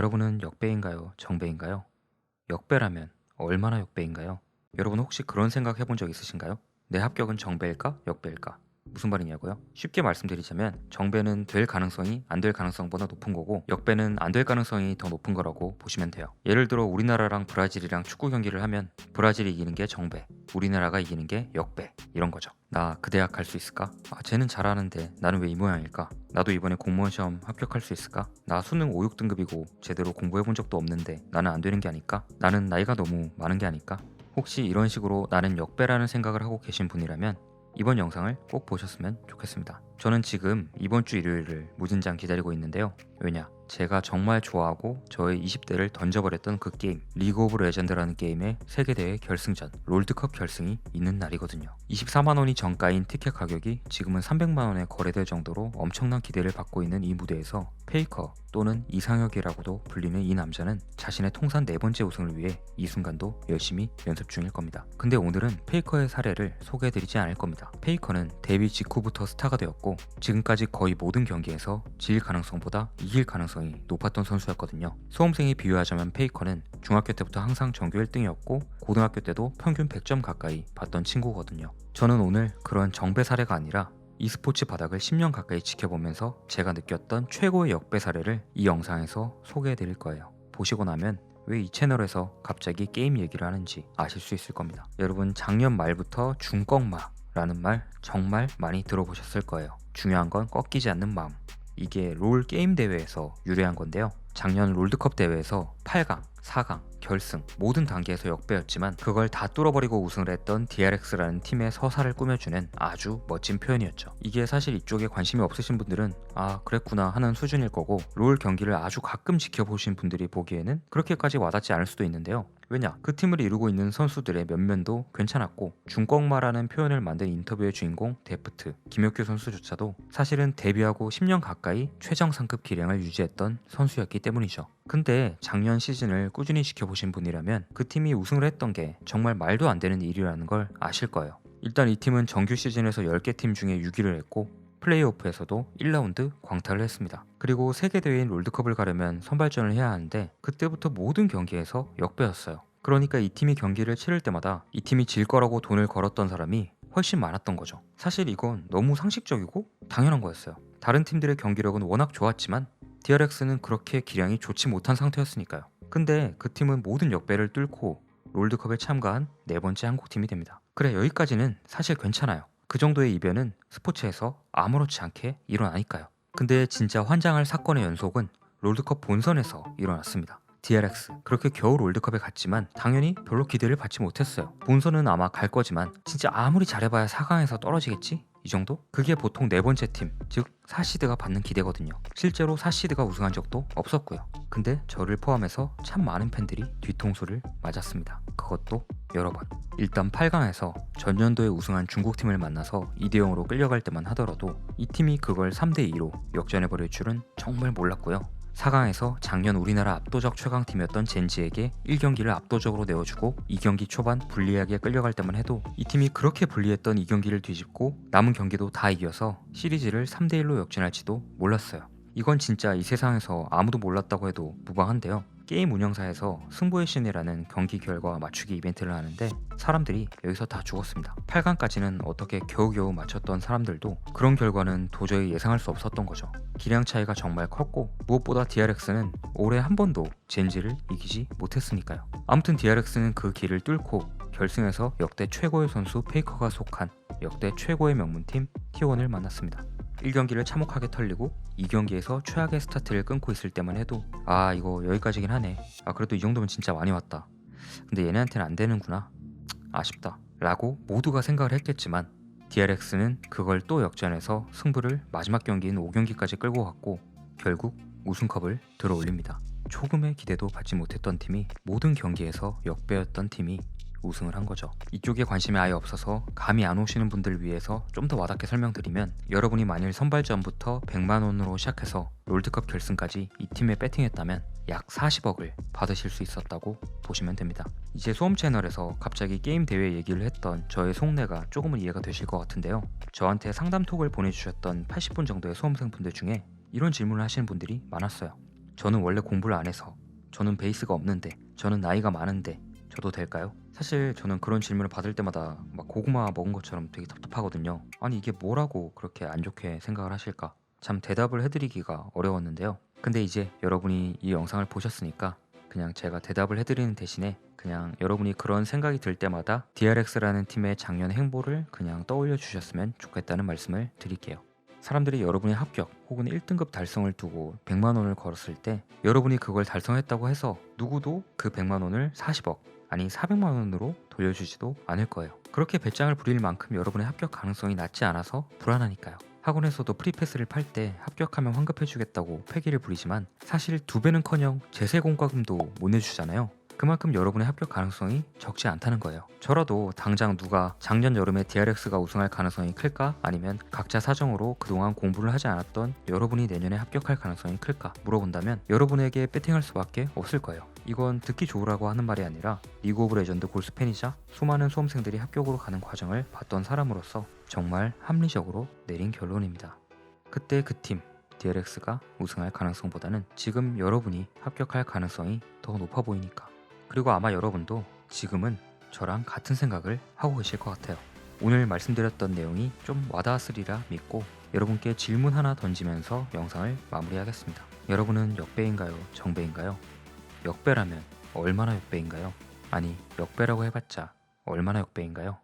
여러분은 역배인가요? 정배인가요? 역배라면 얼마나 역배인가요? 여러분 혹시 그런 생각 해본 적 있으신가요? 내 합격은 정배일까? 역배일까? 무슨 말이냐고요? 쉽게 말씀드리자면 정배는 될 가능성이 안 될 가능성보다 높은 거고 역배는 안 될 가능성이 더 높은 거라고 보시면 돼요. 예를 들어 우리나라랑 브라질이랑 축구 경기를 하면 브라질이 이기는 게 정배, 우리나라가 이기는 게 역배 이런 거죠. 나 그 대학 갈 수 있을까? 아, 쟤는 잘하는데 나는 왜 이 모양일까? 나도 이번에 공무원 시험 합격할 수 있을까? 나 수능 5, 6등급이고 제대로 공부해 본 적도 없는데 나는 안 되는 게 아닐까? 나는 나이가 너무 많은 게 아닐까? 혹시 이런 식으로 나는 역배라는 생각을 하고 계신 분이라면 이번 영상을 꼭 보셨으면 좋겠습니다. 저는 지금 이번 주 일요일을 무진장 기다리고 있는데요. 왜냐? 제가 정말 좋아하고 저의 20대를 던져버렸던 그 게임 리그 오브 레전드라는 게임의 세계대회 결승전 롤드컵 결승이 있는 날이거든요. 24만원이 정가인 티켓 가격이 지금은 300만원에 거래될 정도로 엄청난 기대를 받고 있는 이 무대에서 페이커 또는 이상혁이라고도 불리는 이 남자는 자신의 통산 네 번째 우승을 위해 이 순간도 열심히 연습 중일 겁니다. 근데 오늘은 페이커의 사례를 소개해드리지 않을 겁니다. 페이커는 데뷔 직후부터 스타가 되었고 지금까지 거의 모든 경기에서 질 가능성보다 이길 가능성이 높았던 선수였거든요. 수험생이 비유하자면 페이커는 중학교 때부터 항상 전교 1등이었고 고등학교 때도 평균 100점 가까이 받던 친구거든요. 저는 오늘 그런 정배 사례가 아니라 e스포츠 바닥을 10년 가까이 지켜보면서 제가 느꼈던 최고의 역배 사례를 이 영상에서 소개해 드릴 거예요. 보시고 나면 왜이 채널에서 갑자기 게임 얘기를 하는지 아실 수 있을 겁니다. 여러분 작년 말부터 중꺾마 라는 말 정말 많이 들어보셨을 거예요. 중요한 건 꺾이지 않는 마음. 이게 롤 게임 대회에서 유래한 건데요. 작년 롤드컵 대회에서 8강, 4강, 결승 모든 단계에서 역배였지만 그걸 다 뚫어버리고 우승을 했던 DRX라는 팀의 서사를 꾸며주는 아주 멋진 표현이었죠. 이게 사실 이쪽에 관심이 없으신 분들은 아 그랬구나 하는 수준일 거고 롤 경기를 아주 가끔 지켜보신 분들이 보기에는 그렇게까지 와닿지 않을 수도 있는데요. 왜냐 그 팀을 이루고 있는 선수들의 면면도 괜찮았고 중꺾마라는 표현을 만든 인터뷰의 주인공 데프트 김혁규 선수조차도 사실은 데뷔하고 10년 가까이 최정상급 기량을 유지했던 선수였기 때문이죠. 근데 작년 시즌을 꾸준히 지켜보신 분이라면 그 팀이 우승을 했던 게 정말 말도 안 되는 일이라는 걸 아실 거예요. 일단 이 팀은 정규 시즌에서 10개 팀 중에 6위를 했고 플레이오프에서도 1라운드 광탈을 했습니다. 그리고 세계대회인 롤드컵을 가려면 선발전을 해야 하는데 그때부터 모든 경기에서 역배였어요. 그러니까 이 팀이 경기를 치를 때마다 이 팀이 질 거라고 돈을 걸었던 사람이 훨씬 많았던 거죠. 사실 이건 너무 상식적이고 당연한 거였어요. 다른 팀들의 경기력은 워낙 좋았지만 DRX는 그렇게 기량이 좋지 못한 상태였으니까요. 근데 그 팀은 모든 역배를 뚫고 롤드컵에 참가한 네 번째 한국팀이 됩니다. 그래 여기까지는 사실 괜찮아요. 그 정도의 이변은 스포츠에서 아무렇지 않게 일어나니까요. 근데 진짜 환장할 사건의 연속은 롤드컵 본선에서 일어났습니다. DRX 그렇게 겨우 롤드컵에 갔지만 당연히 별로 기대를 받지 못했어요. 본선은 아마 갈 거지만 진짜 아무리 잘해봐야 4강에서 떨어지겠지? 이 정도? 그게 보통 네 번째 팀, 즉 사시드가 받는 기대거든요. 실제로 사시드가 우승한 적도 없었고요. 근데 저를 포함해서 참 많은 팬들이 뒤통수를 맞았습니다. 그것도 여러 번. 일단 8강에서 전년도에 우승한 중국팀을 만나서 2대 0으로 끌려갈 때만 하더라도 이 팀이 그걸 3대 2로 역전해 버릴 줄은 정말 몰랐고요. 4강에서 작년 우리나라 압도적 최강팀이었던 젠지에게 1경기를 압도적으로 내어주고 2경기 초반 불리하게 끌려갈 때만 해도 이 팀이 그렇게 불리했던 2경기를 뒤집고 남은 경기도 다 이겨서 시리즈를 3대1로 역전할지도 몰랐어요. 이건 진짜 이 세상에서 아무도 몰랐다고 해도 무방한데요. 게임 운영사에서 승부의 신이라는 경기 결과 맞추기 이벤트를 하는데 사람들이 여기서 다 죽었습니다. 8강까지는 어떻게 겨우겨우 맞췄던 사람들도 그런 결과는 도저히 예상할 수 없었던 거죠. 기량 차이가 정말 컸고 무엇보다 DRX는 올해 한 번도 젠지를 이기지 못했으니까요. 아무튼 DRX는 그 길을 뚫고 결승에서 역대 최고의 선수 페이커가 속한 역대 최고의 명문팀 T1을 만났습니다. 1경기를 참혹하게 털리고 2경기에서 최악의 스타트를 끊고 있을 때만 해도 아 이거 여기까지긴 하네. 아 그래도 이 정도면 진짜 많이 왔다. 근데 얘네한테는 안 되는구나. 아쉽다. 라고 모두가 생각을 했겠지만 DRX는 그걸 또 역전해서 승부를 마지막 경기인 5경기까지 끌고 갔고 결국 우승컵을 들어올립니다. 조금의 기대도 받지 못했던 팀이 모든 경기에서 역배였던 팀이 우승을 한 거죠. 이쪽에 관심이 아예 없어서 감이 안 오시는 분들 위해서 좀 더 와닿게 설명드리면 여러분이 만일 선발전부터 100만 원으로 시작해서 롤드컵 결승까지 이 팀에 배팅했다면 약 40억을 받으실 수 있었다고 보시면 됩니다. 이제 수험 채널에서 갑자기 게임 대회 얘기를 했던 저의 속내가 조금은 이해가 되실 것 같은데요. 저한테 상담톡을 보내주셨던 80분 정도의 수험생분들 중에 이런 질문을 하시는 분들이 많았어요. 저는 원래 공부를 안 해서 저는 베이스가 없는데 저는 나이가 많은데 저도 될까요? 사실 저는 그런 질문을 받을 때마다 막 고구마 먹은 것처럼 되게 답답하거든요. 아니 이게 뭐라고 그렇게 안 좋게 생각을 하실까? 참 대답을 해드리기가 어려웠는데요. 근데 이제 여러분이 이 영상을 보셨으니까 그냥 제가 대답을 해드리는 대신에 그냥 여러분이 그런 생각이 들 때마다 DRX라는 팀의 작년 행보를 그냥 떠올려 주셨으면 좋겠다는 말씀을 드릴게요. 사람들이 여러분의 합격 혹은 1등급 달성을 두고 100만 원을 걸었을 때 여러분이 그걸 달성했다고 해서 누구도 그 100만 원을 40억 아니 400만 원으로 돌려주지도 않을 거예요. 그렇게 배짱을 부릴 만큼 여러분의 합격 가능성이 낮지 않아서 불안하니까요. 학원에서도 프리패스를 팔 때 합격하면 환급해주겠다고 패기를 부리지만 사실 두 배는커녕 제세 공과금도 못 내주잖아요. 그만큼 여러분의 합격 가능성이 적지 않다는 거예요. 저라도 당장 누가 작년 여름에 DRX가 우승할 가능성이 클까? 아니면 각자 사정으로 그동안 공부를 하지 않았던 여러분이 내년에 합격할 가능성이 클까? 물어본다면 여러분에게 배팅할 수밖에 없을 거예요. 이건 듣기 좋으라고 하는 말이 아니라 리그 오브 레전드 골수 팬이자 수많은 수험생들이 합격으로 가는 과정을 봤던 사람으로서 정말 합리적으로 내린 결론입니다. 그때 그 팀 DRX가 우승할 가능성보다는 지금 여러분이 합격할 가능성이 더 높아 보이니까. 그리고 아마 여러분도 지금은 저랑 같은 생각을 하고 계실 것 같아요. 오늘 말씀드렸던 내용이 좀 와닿았으리라 믿고 여러분께 질문 하나 던지면서 영상을 마무리하겠습니다. 여러분은 역배인가요? 정배인가요? 역배라면 얼마나 역배인가요? 아니, 역배라고 해봤자 얼마나 역배인가요?